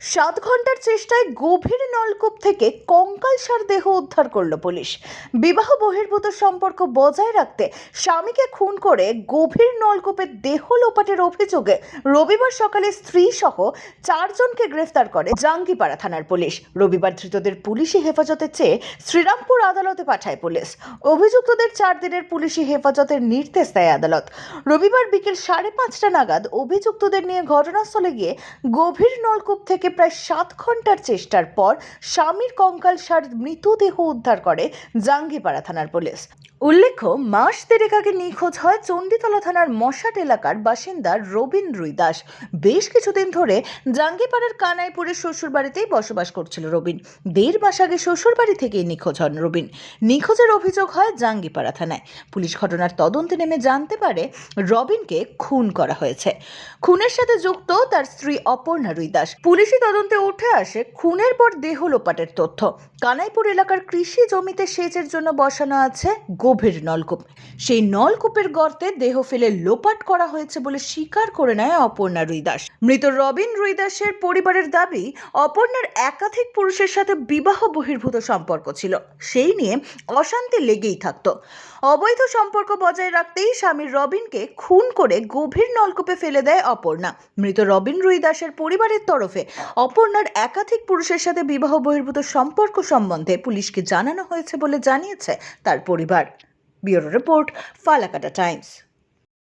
সাত ঘণ্টার চেষ্টায় গভীর নলকূপ থেকে কঙ্কালসার দেহ উদ্ধার করল পুলিশ। বিবাহ বহির্ভূত সম্পর্ক বজায় রাখতে স্বামীকে খুন করে গভীর নলকূপে দেহ লোপাটের অভিযোগে রবিবার সকালে স্ত্রী সহ চারজনকে গ্রেফতার করে জাঙ্গিপাড়া থানার পুলিশ। রবিবার ধৃতদের পুলিশি হেফাজতে চেয়ে শ্রীরামপুর আদালতে পাঠায় পুলিশ। অভিযুক্তদের চার দিনের পুলিশি হেফাজতের নির্দেশ দেয় আদালত। রবিবার বিকেল সাড়ে পাঁচটা নাগাদ অভিযুক্তদের নিয়ে ঘটনাস্থলে গিয়ে গভীর নলকূপ থেকে প্রায় সাত ঘণ্টার চেষ্টার পর স্বামীর কঙ্কালসার মৃতদেহ উদ্ধার করে জাঙ্গিপাড়া থানার পুলিশ। উল্লেখ্য, মাস দেড়েক আগে নিখোঁজ হয় চণ্ডীতলা থানার মশাট এলাকার বাসিন্দা রবিন রুই দাস। বেশ কিছুদিন ধরে জাঙ্গিপাড়ার কানাইপুরের শ্বশুরবাড়িতেই বসবাস করছিল রবিন। দেড় মাস আগে শ্বশুরবাড়ি থেকেই নিখোঁজ হন রবিন। নিখোঁজের অভিযোগ হয় জাঙ্গিপাড়া থানায়। পুলিশ ঘটনার তদন্তে নেমে জানতে পারে, রবিনকে খুন করা হয়েছে। খুনের সাথে যুক্ত তার স্ত্রী অপর্ণা রুই দাস। পুলিশি তদন্তে উঠে আসে খুনের পর দেহ লোপাটের তথ্য। কানাইপুর এলাকার কৃষি জমিতে সেচের জন্য বসানো আছে গভীর নলকূপ। সেই নলকূপের গর্তে দেহ ফেলে লোপাট করা হয়েছে বলে স্বীকার করে নেয় অপর্ণা রুই দাস মৃত রবিন রুই দাসের পরিবারের দাবি, অপর্ণার একাধিক পুরুষের সাথে বিবাহ বহির্ভূত সম্পর্ক ছিল। সেই নিয়ে অশান্তি লেগেই থাকতো। অবৈধ সম্পর্ক বজায় রাখতেই স্বামী রবিনকে খুন করে গভীর নলকূপে ফেলে দেয় অপর্ণা। মৃত রবিন রুই দাসের পরিবারের তরফে অপর্ণার একাধিক পুরুষের সাথে বিবাহ বহির্ভূত সম্পর্ক সম্বন্ধে পুলিশকে জানানো হয়েছে বলে জানিয়েছে তার পরিবার। Bureau report, Falakata times.